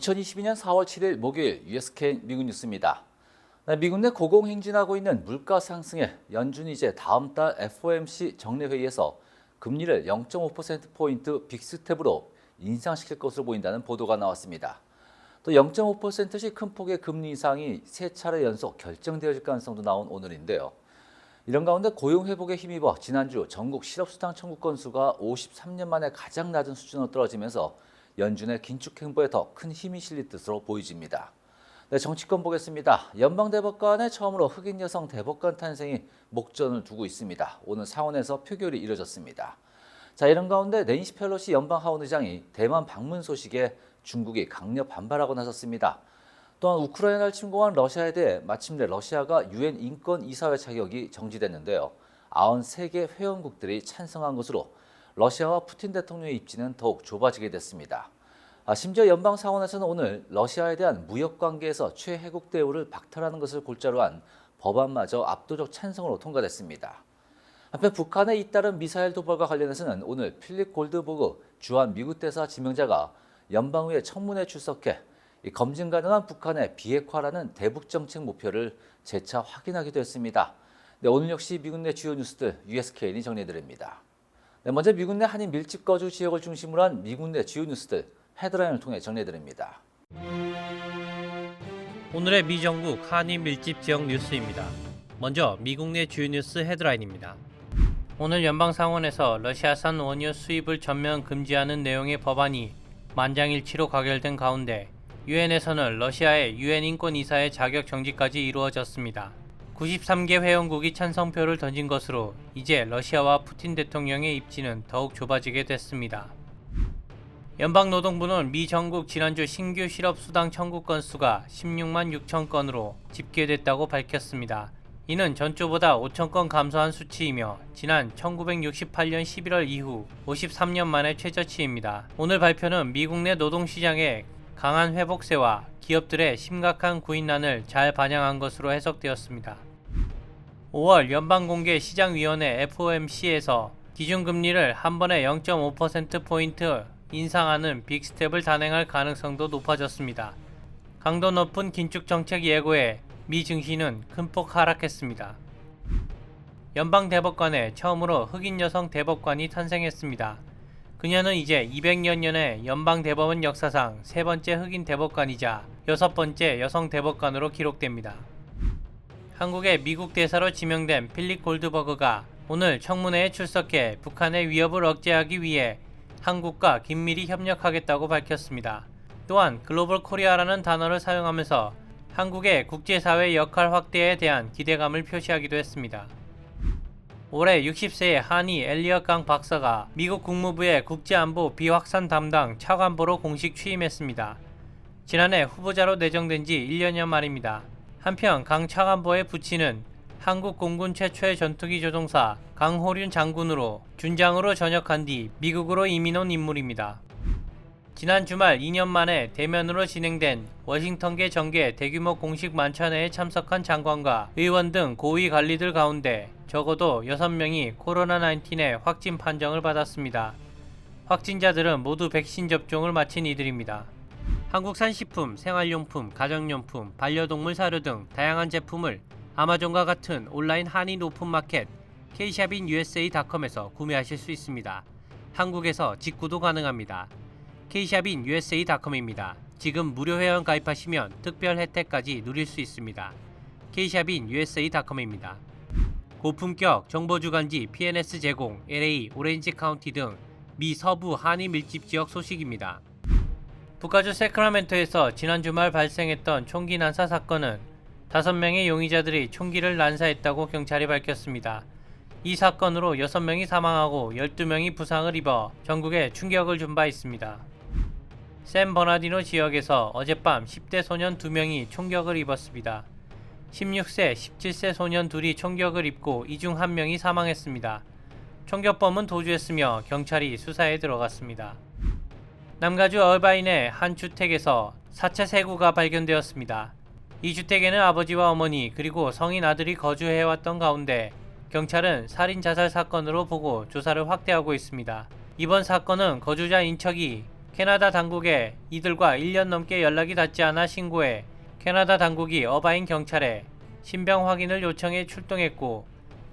2022년 4월 7일 목요일 USK 미국 뉴스입니다. 네, 미국 내 고공행진하고 있는 물가 상승에 연준이 이제 다음 달 FOMC 정례 회의에서 금리를 0.5%포인트 빅스텝으로 인상시킬 것으로 보인다는 보도가 나왔습니다. 또 0.5%씩 큰 폭의 금리 인상이 세 차례 연속 결정되어질 가능성도 나온 오늘인데요. 이런 가운데 고용 회복에 힘입어 지난주 전국 실업수당 청구 건수가 53년 만에 가장 낮은 수준으로 떨어지면서 연준의 긴축 행보에 더 큰 힘이 실릴 것으로 보여집니다. 네, 정치권 보겠습니다. 연방대법관에 처음으로 흑인 여성 대법관 탄생이 목전을 두고 있습니다. 오늘 상원에서 표결이 이뤄졌습니다. 자, 이런 가운데 낸시 펠로시 연방 하원 의장이 대만 방문 소식에 중국이 강력 반발하고 나섰습니다. 또한 우크라이나를 침공한 러시아에 대해 마침내 러시아가 유엔 인권 이사회 자격이 정지됐는데요. 93개 회원국들이 찬성한 것으로 러시아와 푸틴 대통령의 입지는 더욱 좁아지게 됐습니다. 아, 심지어 연방 상원에서는 오늘 러시아에 대한 무역 관계에서 최혜국 대우를 박탈하는 것을 골자로 한 법안마저 압도적 찬성으로 통과됐습니다. 한편 북한에 잇따른 미사일 도발과 관련해서는 오늘 필립 골드보그 주한 미국 대사 지명자가 연방의회 청문회에 출석해 이 검증 가능한 북한의 비핵화라는 대북 정책 목표를 재차 확인하기도 했습니다. 네, 오늘 역시 미국 내 주요 뉴스들 USKN이 정리해드립니다. 네, 먼저 미국 내 한인 밀집 거주 지역을 중심으로 한 미국 내 주요 뉴스들 헤드라인을 통해 정리해드립니다. 오늘의 미정국 한인 밀집 지역 뉴스입니다. 먼저 미국 내 주요 뉴스 헤드라인입니다. 오늘 연방 상원에서 러시아산 원유 수입을 전면 금지하는 내용의 법안이 만장일치로 가결된 가운데 유엔에서는 러시아의 유엔 인권 이사의 자격 정지까지 이루어졌습니다. 93개 회원국이 찬성표를 던진 것으로 이제 러시아와 푸틴 대통령의 입지는 더욱 좁아지게 됐습니다. 연방노동부는 미 전국 지난주 신규 실업 수당 청구 건수가 16만 6천 건으로 집계됐다고 밝혔습니다. 이는 전주보다 5천 건 감소한 수치이며 지난 1968년 11월 이후 53년 만의 최저치입니다. 오늘 발표는 미국 내 노동시장의 강한 회복세와 기업들의 심각한 구인난을 잘 반영한 것으로 해석되었습니다. 5월 연방공개시장위원회 FOMC에서 기준금리를 한 번에 0.5%포인트 인상하는 빅스텝을 단행할 가능성도 높아졌습니다. 강도 높은 긴축 정책 예고에 미 증시는 큰 폭 하락했습니다. 연방 대법관에 처음으로 흑인 여성 대법관이 탄생했습니다. 그녀는 이제 200여 년의 연방 대법원 역사상 세 번째 흑인 대법관이자 여섯 번째 여성 대법관으로 기록됩니다. 한국의 미국 대사로 지명된 필립 골드버그가 오늘 청문회에 출석해 북한의 위협을 억제하기 위해 한국과 긴밀히 협력하겠다고 밝혔습니다. 또한 글로벌 코리아라는 단어를 사용하면서 한국의 국제사회 역할 확대에 대한 기대감을 표시하기도 했습니다. 올해 60세의 한이 엘리엇 강 박사가 미국 국무부의 국제안보 비확산 담당 차관보로 공식 취임했습니다. 지난해 후보자로 내정된 지 1년여 만입니다. 한편 강 차관보의 부친은 한국 공군 최초의 전투기 조종사 강호륜 장군으로 준장으로 전역한 뒤 미국으로 이민 온 인물입니다. 지난 주말 2년 만에 대면으로 진행된 워싱턴계 정계 대규모 공식 만찬회에 참석한 장관과 의원 등 고위 관리들 가운데 적어도 6명이 코로나19의 확진 판정을 받았습니다. 확진자들은 모두 백신 접종을 마친 이들입니다. 한국산 식품, 생활용품, 가정용품, 반려동물 사료 등 다양한 제품을 아마존과 같은 온라인 한인 오픈마켓 K샵인 USA.com에서 구매하실 수 있습니다. 한국에서 직구도 가능합니다. K샵인 USA.com입니다. 지금 무료 회원 가입하시면 특별 혜택까지 누릴 수 있습니다. K샵인 USA.com입니다. 고품격 정보 주간지 PNS 제공 LA 오렌지 카운티 등 미 서부 한인 밀집 지역 소식입니다. 북가주 세크라멘토에서 지난 주말 발생했던 총기 난사 사건은 5명의 용의자들이 총기를 난사했다고 경찰이 밝혔습니다. 이 사건으로 6명이 사망하고 12명이 부상을 입어 전국에 충격을 준 바 있습니다. 샌 버나디노 지역에서 어젯밤 10대 소년 2명이 총격을 입었습니다. 16세, 17세 소년 둘이 총격을 입고 이 중 한 명이 사망했습니다. 총격범은 도주했으며 경찰이 수사에 들어갔습니다. 남가주 얼바인의 한 주택에서 사체 세구가 발견되었습니다. 이 주택에는 아버지와 어머니 그리고 성인 아들이 거주해왔던 가운데 경찰은 살인 자살 사건으로 보고 조사를 확대하고 있습니다. 이번 사건은 거주자 인척이 캐나다 당국에 이들과 1년 넘게 연락이 닿지 않아 신고해 캐나다 당국이 어바인 경찰에 신병 확인을 요청해 출동했고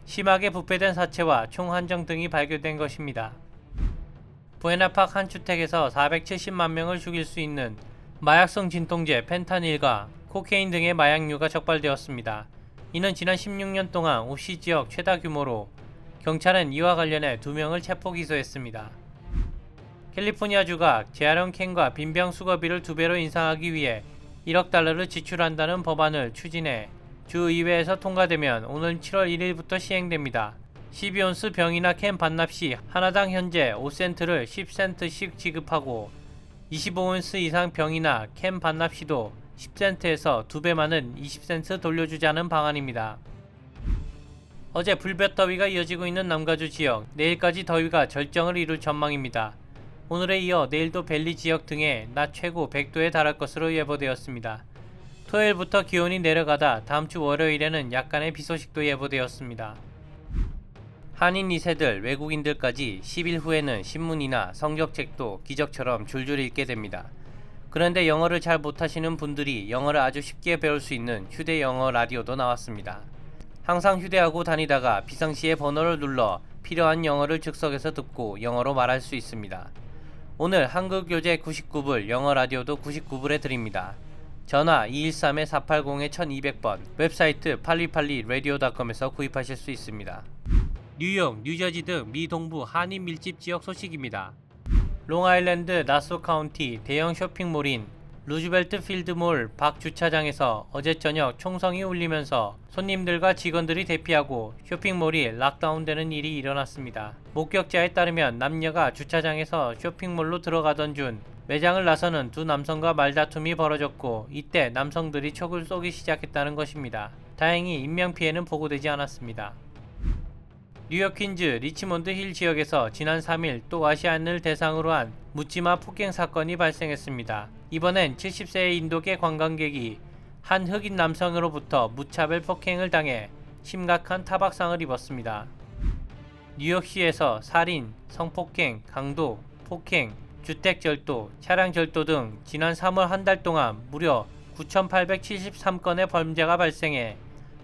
심하게 부패된 사체와 총 한정 등이 발견된 것입니다. 부에나팍 한 주택에서 470만 명을 죽일 수 있는 마약성 진통제 펜타닐과 코케인 등의 마약류가 적발되었습니다. 이는 지난 16년 동안 오시 지역 최다 규모로 경찰은 이와 관련해 두 명을 체포 기소했습니다. 캘리포니아주가 재활용 캔과 빈병 수거비를 두 배로 인상하기 위해 1억 달러를 지출한다는 법안을 추진해 주의회에서 통과되면 오는 7월 1일부터 시행됩니다. 12온스 병이나 캔 반납 시 하나당 현재 5센트를 10센트씩 지급하고 25온스 이상 병이나 캔 반납 시도 10센트에서 2배 많은 20센트 돌려주자는 방안입니다. 어제 불볕 더위가 이어지고 있는 남가주 지역, 내일까지 더위가 절정을 이룰 전망입니다. 오늘에 이어 내일도 벨리 지역 등에 낮 최고 100도에 달할 것으로 예보되었습니다. 토요일부터 기온이 내려가다 다음 주 월요일에는 약간의 비 소식도 예보되었습니다. 한인 2세들 외국인들까지 10일 후에는 신문이나 성적책도 기적처럼 줄줄 읽게 됩니다. 그런데 영어를 잘 못하시는 분들이 영어를 아주 쉽게 배울 수 있는 휴대 영어 라디오도 나왔습니다. 항상 휴대하고 다니다가 비상시에 번호를 눌러 필요한 영어를 즉석에서 듣고 영어로 말할 수 있습니다. 오늘 한국교재 99불 영어 라디오도 99불에 드립니다. 전화 213-480-1200번 웹사이트 팔리팔리 라디오닷컴에서 구입하실 수 있습니다. 뉴욕, 뉴저지 등 미 동부 한인 밀집 지역 소식입니다. 롱아일랜드 나소 카운티 대형 쇼핑몰인 루즈벨트 필드몰 밖 주차장에서 어제 저녁 총성이 울리면서 손님들과 직원들이 대피하고 쇼핑몰이 락다운되는 일이 일어났습니다. 목격자에 따르면 남녀가 주차장에서 쇼핑몰로 들어가던 중 매장을 나서는 두 남성과 말다툼이 벌어졌고 이때 남성들이 촉을 쏘기 시작했다는 것입니다. 다행히 인명피해는 보고되지 않았습니다. 뉴욕 퀸즈 리치몬드 힐 지역에서 지난 3일 또 아시안을 대상으로 한 묻지마 폭행 사건이 발생했습니다. 이번엔 70세의 인도계 관광객이 한 흑인 남성으로부터 무차별 폭행을 당해 심각한 타박상을 입었습니다. 뉴욕시에서 살인, 성폭행, 강도, 폭행, 주택절도, 차량절도 등 지난 3월 한 달 동안 무려 9,873건의 범죄가 발생해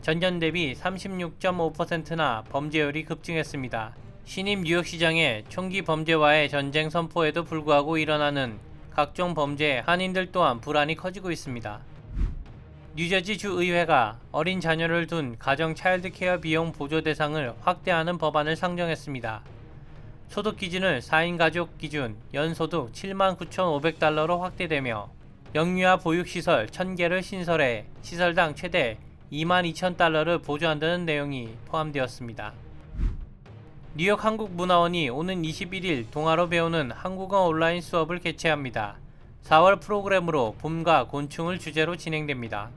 전년 대비 36.5%나 범죄율이 급증했습니다. 신임 뉴욕시장의 총기 범죄와의 전쟁 선포에도 불구하고 일어나는 각종 범죄에 한인들 또한 불안이 커지고 있습니다. 뉴저지 주의회가 어린 자녀를 둔 가정 차일드 케어 비용 보조 대상을 확대하는 법안을 상정했습니다. 소득 기준을 4인 가족 기준 연소득 79,500달러로 확대되며 영유아 보육시설 1000개를 신설해 시설당 최대 22,000달러를 보조한다는 내용이 포함되었습니다. 뉴욕 한국문화원이 오는 21일 동아로 배우는 한국어 온라인 수업을 개최합니다. 4월 프로그램으로 봄과 곤충을 주제로 진행됩니다.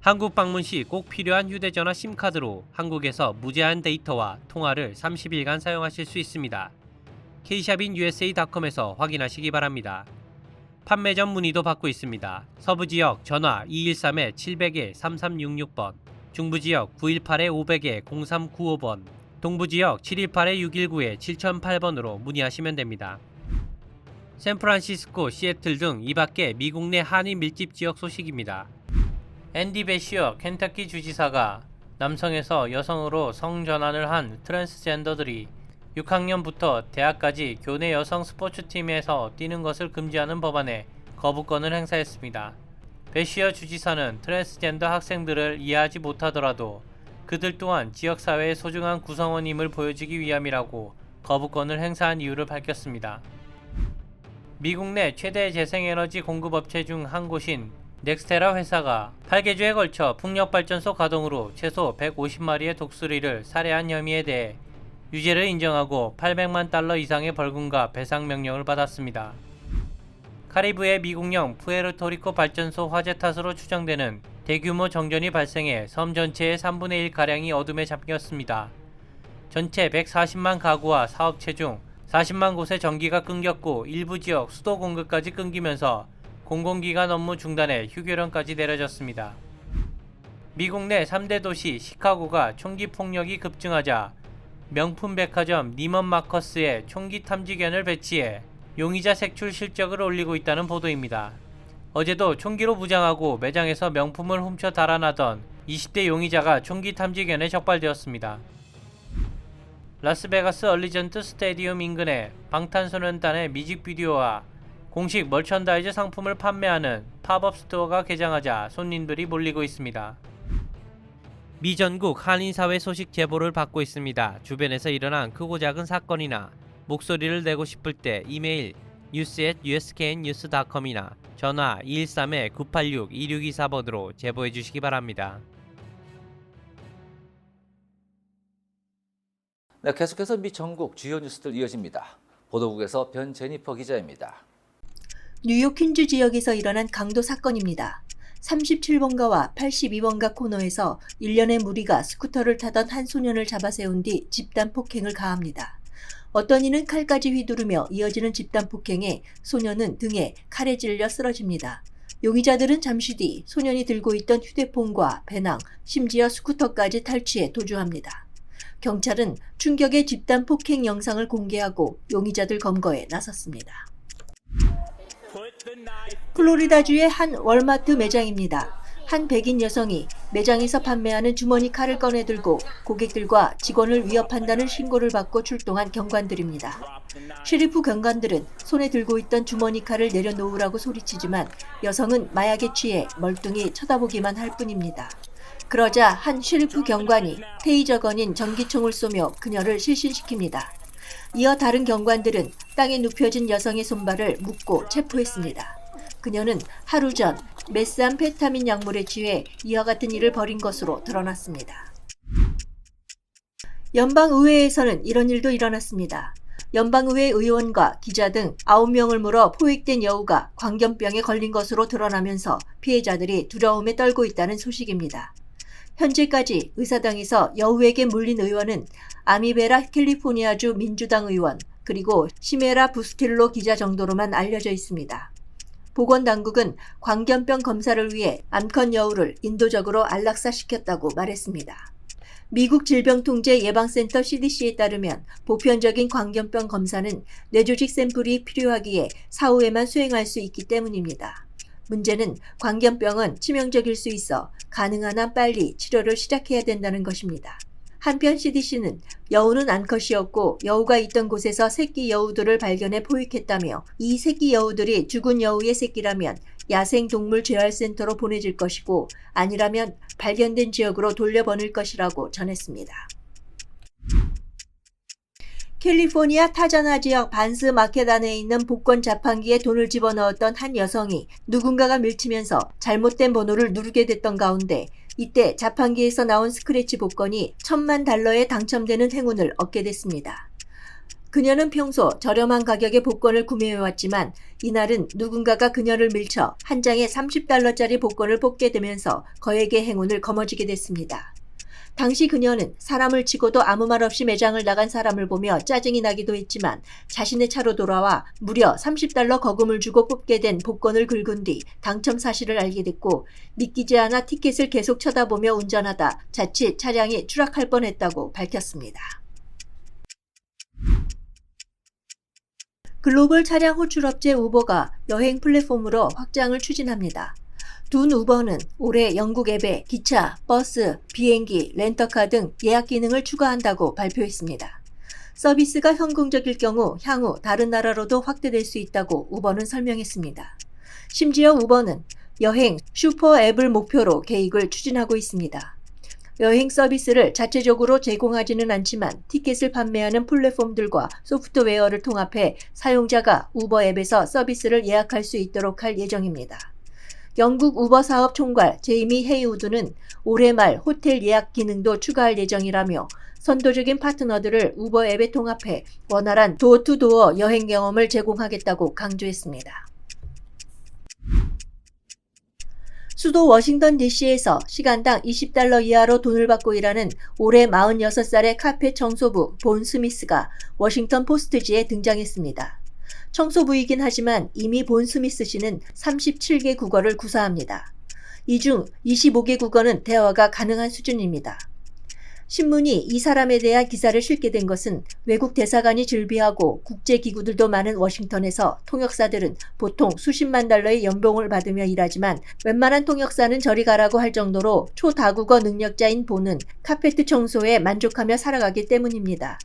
한국 방문 시 꼭 필요한 휴대전화 심카드로 한국에서 무제한 데이터와 통화를 30일간 사용하실 수 있습니다. K샵인 USA.com에서 확인하시기 바랍니다. 판매점 문의도 받고 있습니다. 서부 지역 전화 213-700-3366번, 중부 지역 918-500-0395번, 동부 지역 718-619-7008번으로 문의하시면 됩니다. 샌프란시스코, 시애틀 등 이 밖에 미국 내 한인 밀집 지역 소식입니다. 앤디 베시어 켄터키 주지사가 남성에서 여성으로 성전환을 한 트랜스젠더들이 6학년부터 대학까지 교내 여성 스포츠팀에서 뛰는 것을 금지하는 법안에 거부권을 행사했습니다. 베시어 주지사는 트랜스젠더 학생들을 이해하지 못하더라도 그들 또한 지역사회의 소중한 구성원임을 보여주기 위함이라고 거부권을 행사한 이유를 밝혔습니다. 미국 내 최대 재생에너지 공급업체 중 한 곳인 넥스테라 회사가 8개주에 걸쳐 풍력발전소 가동으로 최소 150마리의 독수리를 살해한 혐의에 대해 유죄를 인정하고 800만 달러 이상의 벌금과 배상 명령을 받았습니다. 카리브해 미국령 푸에르토리코 발전소 화재 탓으로 추정되는 대규모 정전이 발생해 섬 전체의 3분의 1가량이 어둠에 잠겼습니다. 전체 140만 가구와 사업체 중 40만 곳의 전기가 끊겼고 일부 지역 수도 공급까지 끊기면서 공공기관 업무 중단에 휴교령까지 내려졌습니다. 미국 내 3대 도시 시카고가 총기 폭력이 급증하자 명품 백화점 니먼 마커스에 총기 탐지견을 배치해 용의자 색출 실적을 올리고 있다는 보도입니다. 어제도 총기로 무장하고 매장에서 명품을 훔쳐 달아나던 20대 용의자가 총기 탐지견에 적발되었습니다. 라스베가스 얼리전트 스테디움 인근에 방탄소년단의 뮤직비디오와 공식 멀천다이즈 상품을 판매하는 팝업 스토어가 개장하자 손님들이 몰리고 있습니다. 미 전국 한인사회 소식 제보를 받고 있습니다. 주변에서 일어난 크고 작은 사건이나 목소리를 내고 싶을 때 이메일 news@usknnews.com이나 전화 213-986-2624번으로 제보해 주시기 바랍니다. 네, 계속해서 미 전국 주요 뉴스들 이어집니다. 보도국에서 변 제니퍼 기자입니다. 뉴욕 퀸즈 지역에서 일어난 강도 사건입니다. 37번가와 82번가 코너에서 일련의 무리가 스쿠터를 타던 한 소년을 잡아 세운 뒤 집단 폭행을 가합니다. 어떤 이는 칼까지 휘두르며 이어지는 집단 폭행에 소년은 등에 칼에 찔려 쓰러집니다. 용의자들은 잠시 뒤 소년이 들고 있던 휴대폰과 배낭, 심지어 스쿠터까지 탈취해 도주합니다. 경찰은 충격의 집단 폭행 영상을 공개하고 용의자들 검거에 나섰습니다. 플로리다주의 한 월마트 매장입니다. 한 백인 여성이 매장에서 판매하는 주머니 칼을 꺼내 들고 고객들과 직원을 위협한다는 신고를 받고 출동한 경관들입니다. 셰리프 경관들은 손에 들고 있던 주머니 칼을 내려놓으라고 소리치지만 여성은 마약에 취해 멀뚱히 쳐다보기만 할 뿐입니다. 그러자 한 셰리프 경관이 테이저건인 전기총을 쏘며 그녀를 실신시킵니다. 이어 다른 경관들은 땅에 눕혀진 여성의 손발을 묶고 체포했습니다. 그녀는 하루 전 메스암페타민 약물에 취해 이와 같은 일을 벌인 것으로 드러났습니다. 연방의회에서는 이런 일도 일어났습니다. 연방의회 의원과 기자 등 9명을 물어 포획된 여우가 광견병에 걸린 것으로 드러나면서 피해자들이 두려움에 떨고 있다는 소식입니다. 현재까지 의사당에서 여우에게 물린 의원은 아미베라 캘리포니아주 민주당 의원 그리고 시메라 부스틸로 기자 정도로만 알려져 있습니다. 보건당국은 광견병 검사를 위해 암컷 여우를 인도적으로 안락사시켰다고 말했습니다. 미국 질병통제예방센터 CDC에 따르면 보편적인 광견병 검사는 뇌조직 샘플이 필요하기에 사후에만 수행할 수 있기 때문입니다. 문제는 광견병은 치명적일 수 있어 가능한 한 빨리 치료를 시작해야 된다는 것입니다. 한편 CDC는 여우는 암컷이었고 여우가 있던 곳에서 새끼 여우들을 발견해 포획했다며 이 새끼 여우들이 죽은 여우의 새끼라면 야생동물재활센터로 보내질 것이고 아니라면 발견된 지역으로 돌려보낼 것이라고 전했습니다. 캘리포니아 타자나 지역 반스 마켓 안에 있는 복권 자판기에 돈을 집어넣었던 한 여성이 누군가가 밀치면서 잘못된 번호를 누르게 됐던 가운데 이때 자판기에서 나온 스크래치 복권이 천만 달러에 당첨되는 행운을 얻게 됐습니다. 그녀는 평소 저렴한 가격의 복권을 구매해왔지만 이날은 누군가가 그녀를 밀쳐 한 장에 30달러짜리 복권을 뽑게 되면서 거액의 행운을 거머쥐게 됐습니다. 당시 그녀는 사람을 치고도 아무 말 없이 매장을 나간 사람을 보며 짜증이 나기도 했지만 자신의 차로 돌아와 무려 30달러 거금을 주고 뽑게 된 복권을 긁은 뒤 당첨 사실을 알게 됐고 믿기지 않아 티켓을 계속 쳐다보며 운전하다 자칫 차량이 추락할 뻔했다고 밝혔습니다. 글로벌 차량 호출업체 우버가 여행 플랫폼으로 확장을 추진합니다. 둔 우버는 올해 영국 앱에 기차, 버스, 비행기, 렌터카 등 예약 기능을 추가한다고 발표했습니다. 서비스가 성공적일 경우 향후 다른 나라로도 확대될 수 있다고 우버는 설명했습니다. 심지어 우버는 여행 슈퍼 앱을 목표로 계획을 추진하고 있습니다. 여행 서비스를 자체적으로 제공하지는 않지만 티켓을 판매하는 플랫폼들과 소프트웨어를 통합해 사용자가 우버 앱에서 서비스를 예약할 수 있도록 할 예정입니다. 영국 우버 사업 총괄 제이미 헤이우드는 올해 말 호텔 예약 기능도 추가할 예정이라며 선도적인 파트너들을 우버 앱에 통합해 원활한 도어투도어 여행 경험을 제공하겠다고 강조했습니다. 수도 워싱턴 DC에서 시간당 20달러 이하로 돈을 받고 일하는 올해 46살의 카페 청소부 본 스미스가 워싱턴 포스트지에 등장했습니다. 청소부이긴 하지만 이미 본 스미스 씨는 37개 국어를 구사합니다. 이 중 25개 국어는 대화가 가능한 수준입니다. 신문이 이 사람에 대한 기사를 실게 된 것은 외국 대사관이 즐비하고 국제기구들도 많은 워싱턴에서 통역사들은 보통 수십만 달러의 연봉을 받으며 일하지만 웬만한 통역사는 저리 가라고 할 정도로 초다국어 능력자인 본은 카페트 청소에 만족하며 살아가기 때문입니다.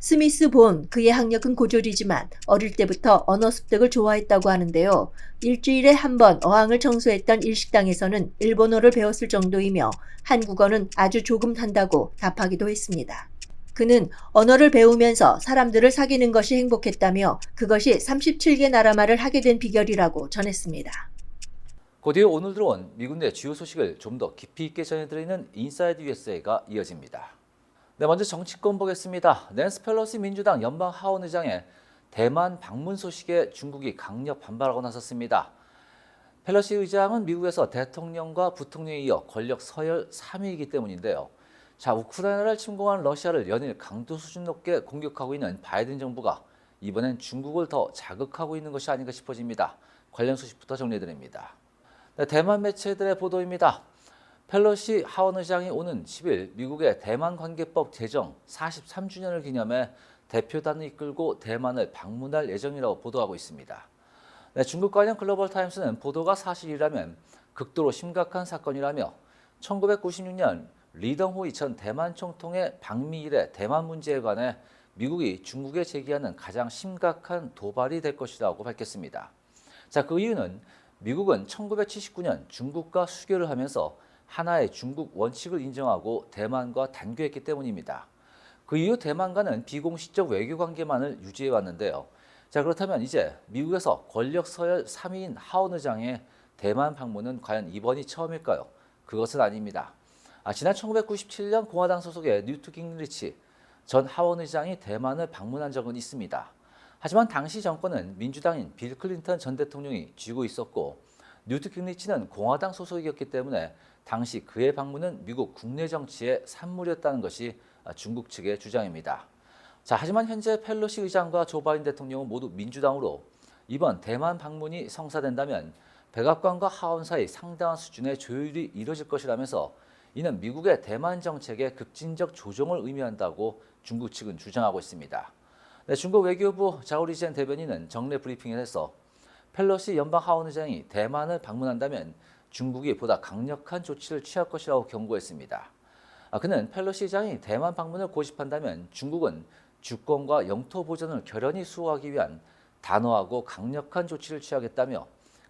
스미스 본 그의 학력은 고졸이지만 어릴 때부터 언어 습득을 좋아했다고 하는데요. 일주일에 한 번 어항을 청소했던 일식당에서는 일본어를 배웠을 정도이며 한국어는 아주 조금 한다고 답하기도 했습니다. 그는 언어를 배우면서 사람들을 사귀는 것이 행복했다며 그것이 37개 나라 말을 하게 된 비결이라고 전했습니다. 곧이어 오늘 들어온 미국 내 주요 소식을 좀 더 깊이 있게 전해드리는 인사이드 USA가 이어집니다. 네, 먼저 정치권 보겠습니다. 낸스 펠로시 민주당 연방 하원 의장의 대만 방문 소식에 중국이 강력 반발하고 나섰습니다. 펠로시 의장은 미국에서 대통령과 부통령에 이어 권력 서열 3위이기 때문인데요. 자, 우크라이나를 침공한 러시아를 연일 강도 수준 높게 공격하고 있는 바이든 정부가 이번엔 중국을 더 자극하고 있는 것이 아닌가 싶어집니다. 관련 소식부터 정리해드립니다. 네, 대만 매체들의 보도입니다. 펠로시 하원 의장이 오는 10일 미국의 대만 관계법 제정 43주년을 기념해 대표단을 이끌고 대만을 방문할 예정이라고 보도하고 있습니다. 네, 중국 관련 글로벌 타임스는 보도가 사실이라면 극도로 심각한 사건이라며 1996년 리덩호이 전 대만 총통의 방미 이래 대만 문제에 관해 미국이 중국에 제기하는 가장 심각한 도발이 될 것이라고 밝혔습니다. 자, 그 이유는 미국은 1979년 중국과 수교를 하면서 하나의 중국 원칙을 인정하고 대만과 단교했기 때문입니다. 그 이후 대만과는 비공식적 외교 관계만을 유지해 왔는데요. 자, 그렇다면 이제 미국에서 권력 서열 3위인 하원 의장의 대만 방문은 과연 이번이 처음일까요? 그것은 아닙니다. 아, 지난 1997년 공화당 소속의 뉴트 깅리치 전 하원 의장이 대만을 방문한 적은 있습니다. 하지만 당시 정권은 민주당인 빌 클린턴 전 대통령이 쥐고 있었고 뉴트 깅리치는 공화당 소속이었기 때문에 당시 그의 방문은 미국 국내 정치의 산물이었다는 것이 중국 측의 주장입니다. 자, 하지만 현재 펠로시 의장과 조 바이든 대통령은 모두 민주당으로 이번 대만 방문이 성사된다면 백악관과 하원 사이 상당한 수준의 조율이 이뤄질 것이라면서 이는 미국의 대만 정책의 급진적 조정을 의미한다고 중국 측은 주장하고 있습니다. 네, 중국 외교부 자오리젠 대변인은 정례 브리핑에서 펠로시 연방 하원 의장이 대만을 방문한다면 중국이 보다 강력한 조치를 취할 것이라고 경고했습니다. 아, 그는 펠로시 의장이 대만 방문을 고집한다면 중국은 주권과 영토 보전을 결연히 수호하기 위한 단호하고 강력한 조치를 취하겠다며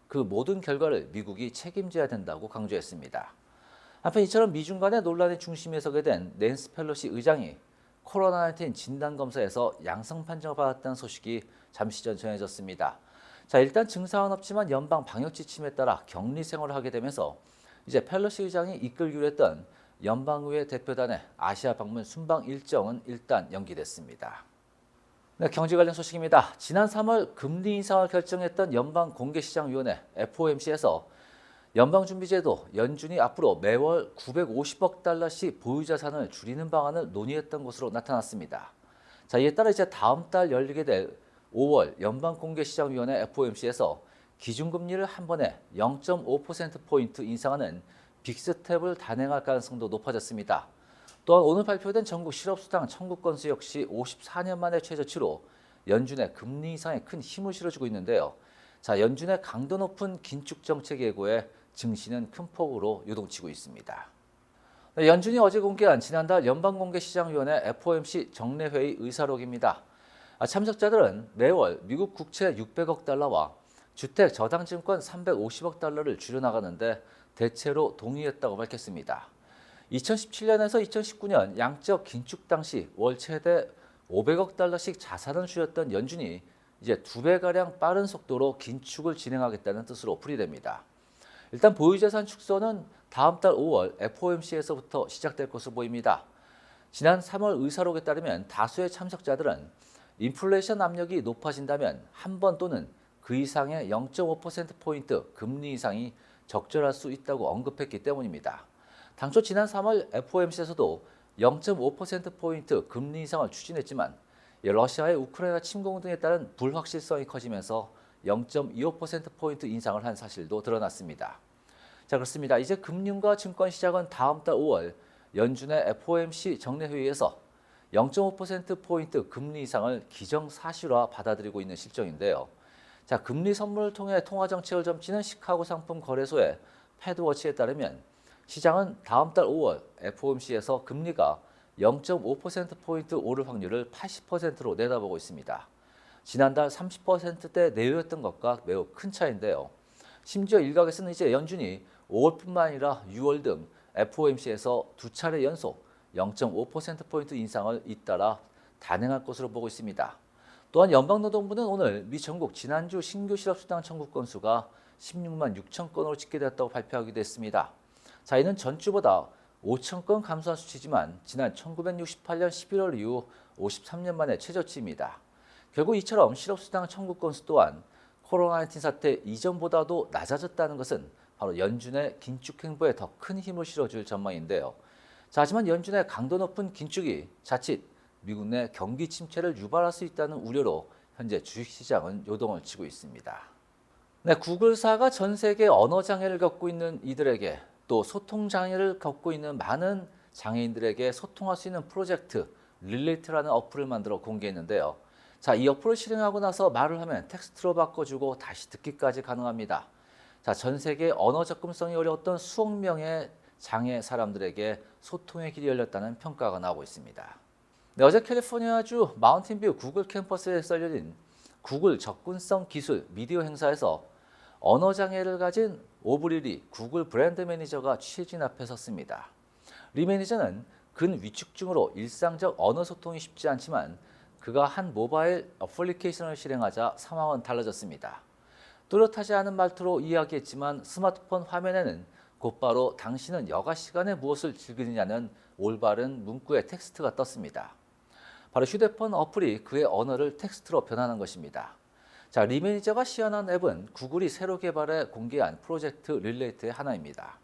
그 모든 결과를 미국이 책임져야 된다고 강조했습니다. 한편 이처럼 미중 간의 논란의 중심에 서게 된 낸스 펠로시 의장이 코로나19 진단 검사에서 양성 판정을 받았다는 소식이 잠시 전 전해졌습니다. 자, 일단 증상은 없지만 연방 방역 지침에 따라 격리 생활을 하게 되면서 이제 펠로시 의장이 이끌기로 했던 연방의회 대표단의 아시아 방문 순방 일정은 일단 연기됐습니다. 네, 경제 관련 소식입니다. 지난 3월 금리 인상을 결정했던 연방공개시장위원회 FOMC에서 연방준비제도 연준이 앞으로 매월 950억 달러씩 보유자산을 줄이는 방안을 논의했던 것으로 나타났습니다. 자, 이에 따라 이제 다음 달 열리게 될 5월 연방공개시장위원회 FOMC에서 기준금리를 한 번에 0.5%포인트 인상하는 빅스텝을 단행할 가능성도 높아졌습니다. 또한 오늘 발표된 전국 실업수당 청구 건수 역시 54년 만에 최저치로 연준의 금리 인상에 큰 힘을 실어주고 있는데요. 자, 연준의 강도 높은 긴축 정책 예고에 증시는 큰 폭으로 요동치고 있습니다. 네, 연준이 어제 공개한 지난달 연방공개시장위원회 FOMC 정례회의 의사록입니다. 아, 참석자들은 매월 미국 국채 600억 달러와 주택 저당증권 350억 달러를 줄여나가는데 대체로 동의했다고 밝혔습니다. 2017년에서 2019년 양적 긴축 당시 월 최대 500억 달러씩 자산을 줄였던 연준이 이제 두 배가량 빠른 속도로 긴축을 진행하겠다는 뜻으로 풀이됩니다. 일단 보유자산 축소는 다음 달 5월 FOMC에서부터 시작될 것으로 보입니다. 지난 3월 의사록에 따르면 다수의 참석자들은 인플레이션 압력이 높아진다면 한 번 또는 그 이상의 0.5%포인트 금리 이상이 적절할 수 있다고 언급했기 때문입니다. 당초 지난 3월 FOMC에서도 0.5%포인트 금리 인상을 추진했지만 러시아의 우크라이나 침공 등에 따른 불확실성이 커지면서 0.25%포인트 인상을 한 사실도 드러났습니다. 자, 그렇습니다. 이제 금융과 증권 시장은 다음 달 5월 연준의 FOMC 정례회의에서 0.5%포인트 금리 이상을 기정사실화 받아들이고 있는 실정인데요. 자, 금리 선물을 통해 통화 정책을 점치는 시카고 상품 거래소의 패드워치에 따르면 시장은 다음 달 5월 FOMC에서 금리가 0.5%포인트 오를 확률을 80%로 내다보고 있습니다. 지난달 30%대 내외였던 것과 매우 큰 차이인데요. 심지어 일각에서는 이제 연준이 5월뿐만 아니라 6월 등 FOMC에서 두 차례 연속 0.5%포인트 인상을 잇따라 단행할 것으로 보고 있습니다. 또한 연방노동부는 오늘 미 전국 지난주 신규 실업수당 청구 건수가 16만 6천 건으로 집계됐다고 발표하기도 했습니다. 자, 이는 전주보다 5천 건 감소한 수치지만 지난 1968년 11월 이후 53년 만에 최저치입니다. 결국 이처럼 실업수당 청구 건수 또한 코로나19 사태 이전보다도 낮아졌다는 것은 바로 연준의 긴축 행보에 더 큰 힘을 실어줄 전망인데요. 자, 하지만 연준의 강도 높은 긴축이 자칫 미국 내 경기 침체를 유발할 수 있다는 우려로 현재 주식시장은 요동을 치고 있습니다. 네, 구글사가 전 세계 언어 장애를 겪고 있는 이들에게 또 소통 장애를 겪고 있는 많은 장애인들에게 소통할 수 있는 프로젝트 릴레이트라는 어플을 만들어 공개했는데요. 자, 이 어플을 실행하고 나서 말을 하면 텍스트로 바꿔주고 다시 듣기까지 가능합니다. 자, 전 세계 언어 접근성이 어려웠던 수억 명의 장애 사람들에게 소통의 길이 열렸다는 평가가 나오고 있습니다. 네, 어제 캘리포니아주 마운틴뷰 구글 캠퍼스에 열린 구글 접근성 기술 미디어 행사에서 언어 장애를 가진 오브리리 구글 브랜드 매니저가 취재진 앞에 섰습니다. 리 매니저는 근 위축증으로 일상적 언어 소통이 쉽지 않지만 그가 한 모바일 어플리케이션을 실행하자 상황은 달라졌습니다. 뚜렷하지 않은 말투로 이야기했지만 스마트폰 화면에는 곧바로 당신은 여가 시간에 무엇을 즐기느냐는 올바른 문구의 텍스트가 떴습니다. 바로 휴대폰 어플이 그의 언어를 텍스트로 변하는 것입니다. 자, 리매니저가 시연한 앱은 구글이 새로 개발해 공개한 프로젝트 릴레이트의 하나입니다.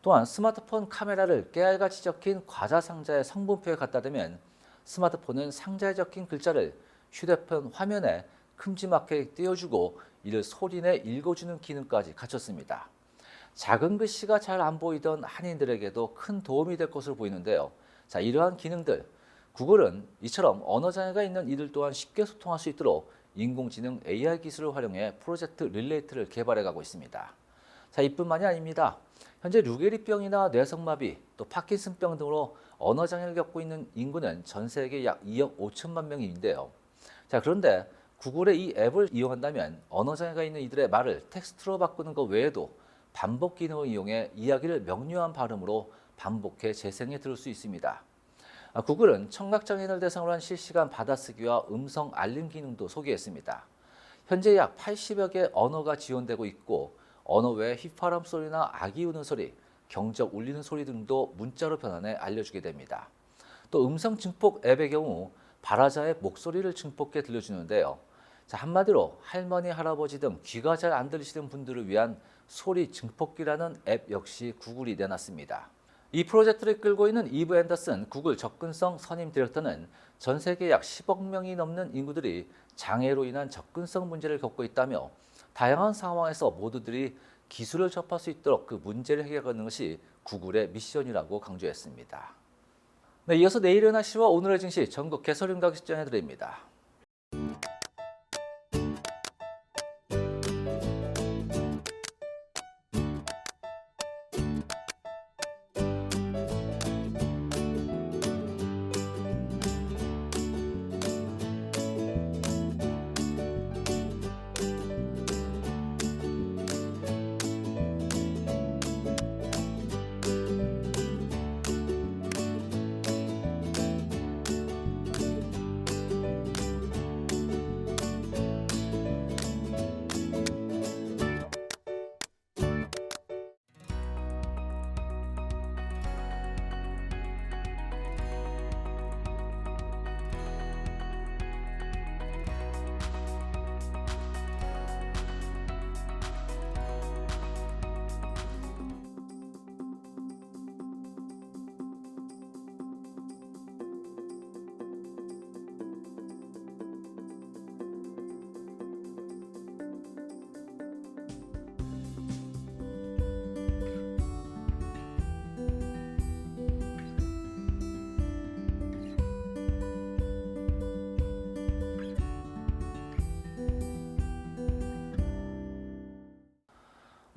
또한 스마트폰 카메라를 깨알같이 적힌 과자 상자의 성분표에 갖다 대면 스마트폰은 상자에 적힌 글자를 휴대폰 화면에 큼지막하게 띄워주고 이를 소리내 읽어주는 기능까지 갖췄습니다. 작은 글씨가 잘 안 보이던 한인들에게도 큰 도움이 될 것으로 보이는데요. 자, 이러한 기능들 구글은 이처럼 언어 장애가 있는 이들 또한 쉽게 소통할 수 있도록 인공지능 AI 기술을 활용해 프로젝트 릴레이트를 개발해 가고 있습니다. 자, 이뿐만이 아닙니다. 현재 루게리병이나 뇌성마비, 또 파킨슨병 등으로 언어 장애를 겪고 있는 인구는 전 세계 약 2억 5천만 명인데요. 자, 그런데 구글의 이 앱을 이용한다면 언어 장애가 있는 이들의 말을 텍스트로 바꾸는 것 외에도 반복 기능을 이용해 이야기를 명료한 발음으로 반복해 재생해 들을 수 있습니다. 아, 구글은 청각장애인을 대상으로 한 실시간 받아쓰기와 음성 알림 기능도 소개했습니다. 현재 약 80여 개 언어가 지원되고 있고 언어 외에 휘파람 소리나 아기 우는 소리, 경적 울리는 소리 등도 문자로 변환해 알려주게 됩니다. 또 음성 증폭 앱의 경우 발화자의 목소리를 증폭해 들려주는데요. 자, 한마디로 할머니, 할아버지 등 귀가 잘 안 들리시는 분들을 위한 소리 증폭기라는 앱 역시 구글이 내놨습니다. 이 프로젝트를 끌고 있는 이브 앤더슨 구글 접근성 선임 디렉터는 전 세계 약 10억 명이 넘는 인구들이 장애로 인한 접근성 문제를 겪고 있다며 다양한 상황에서 모두들이 기술을 접할 수 있도록 그 문제를 해결하는 것이 구글의 미션이라고 강조했습니다. 네, 이어서 내일의 날씨와 오늘의 증시 전국 개설윤 가격 시장해 드립니다.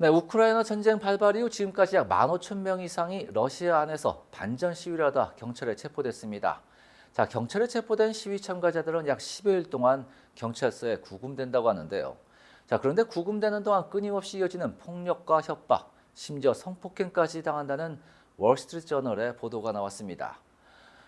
네, 우크라이나 전쟁 발발 이후 지금까지 약 15,000명 이상이 러시아 안에서 반전 시위를 하다 경찰에 체포됐습니다. 자, 경찰에 체포된 시위 참가자들은 약 10여일 동안 경찰서에 구금된다고 하는데요. 자, 그런데 구금되는 동안 끊임없이 이어지는 폭력과 협박, 심지어 성폭행까지 당한다는 월스트리트 저널의 보도가 나왔습니다.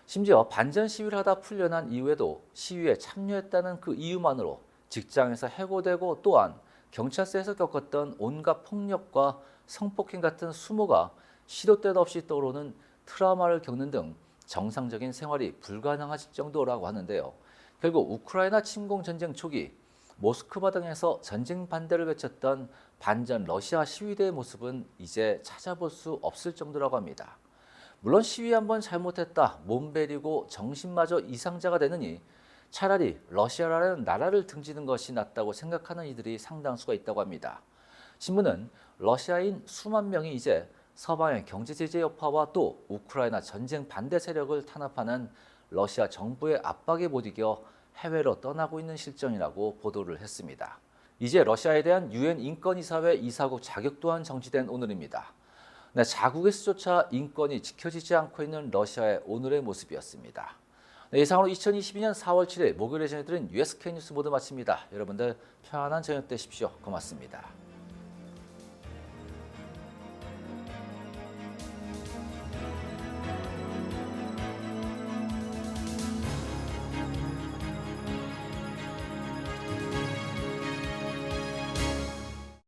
심지어 반전 시위를 하다 풀려난 이후에도 시위에 참여했다는 그 이유만으로 직장에서 해고되고 또한 경찰서에서 겪었던 온갖 폭력과 성폭행 같은 수모가 시도 때도 없이 떠오르는 트라우마를 겪는 등 정상적인 생활이 불가능할 정도라고 하는데요. 결국 우크라이나 침공 전쟁 초기 모스크바 등에서 전쟁 반대를 외쳤던 반전 러시아 시위대의 모습은 이제 찾아볼 수 없을 정도라고 합니다. 물론 시위 한번 잘못했다 몸 베리고 정신마저 이상자가 되느니 차라리 러시아라는 나라를 등지는 것이 낫다고 생각하는 이들이 상당수가 있다고 합니다. 신문은 러시아인 수만 명이 이제 서방의 경제 제재 여파와 또 우크라이나 전쟁 반대 세력을 탄압하는 러시아 정부의 압박에 못 이겨 해외로 떠나고 있는 실정이라고 보도를 했습니다. 이제 러시아에 대한 유엔 인권이사회 이사국 자격 또한 정지된 오늘입니다. 네, 자국에서조차 인권이 지켜지지 않고 있는 러시아의 오늘의 모습이었습니다. 네, 이상으로 2022년 4월 7일 목요일에 전해드린 USK 뉴스 모두 마칩니다. 여러분들 편안한 저녁 되십시오. 고맙습니다.